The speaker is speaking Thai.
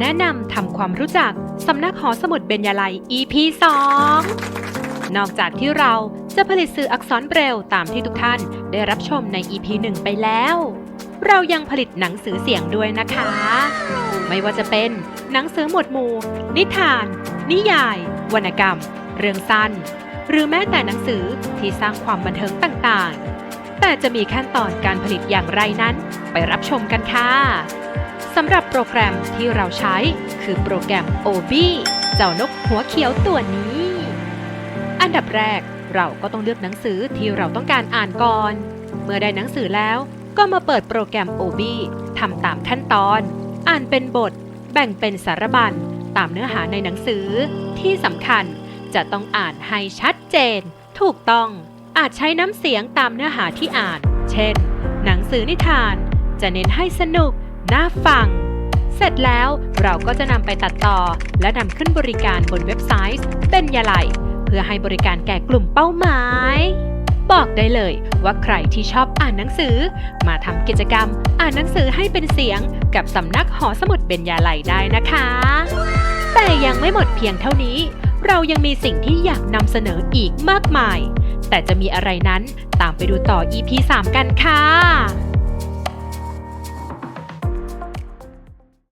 แนะนำทำความรู้จักสำนักหอสมุดเบญยาลัย EP 2 นอกจากที่เราจะผลิตสื่ออักษรเบรลตามที่ทุกท่านได้รับชมใน EP 1 ไปแล้ว เรายังผลิตหนังสือเสียงด้วยนะคะ ไม่ว่าจะเป็นหนังสือหมวดหมู่ นิทาน นิยาย วรรณกรรม เรื่องสั้น หรือแม้แต่หนังสือที่สร้างความบันเทิงต่างๆ แต่จะมีขั้นตอนการผลิตอย่างไรนั้น ไปรับชมกันค่ะ สำหรับโปรแกรมที่เราใช้คือโปรแกรม OB เจ้านกหัวเขียวตัวนี้ อันดับแรกเราก็ต้องเลือกหนังสือที่เราต้องการอ่านก่อน เมื่อได้หนังสือแล้วก็มาเปิดโปรแกรม OB ทำตามขั้นตอน อ่านเป็นบท แบ่งเป็นสารบัญตามเนื้อหาในหนังสือ ที่สำคัญจะต้องอ่านให้ชัดเจน ถูกต้องอาจใช้น้ำเสียงตามเนื้อหาที่อ่าน เช่น หนังสือนิทาน จะเน้นให้สนุก น่าฟัง เสร็จแล้วเราก็จะนำไปตัดต่อ และนำขึ้นบริการบนเว็บไซต์ เป็นยาไลเพื่อให้บริการแก่กลุ่มเป้าหมาย บอกได้เลยว่าใครที่ชอบอ่านหนังสือ มาทำกิจกรรม อ่านหนังสือให้เป็นเสียง กับสำนักหอสมุดเบญญาไลได้นะคะ แต่ยังไม่หมดเพียงเท่านี้ เรายังมีสิ่งที่อยากนำเสนออีกมากมาย แต่จะมีอะไรนั้นตามไปดูต่อ EP 3 กันค่ะ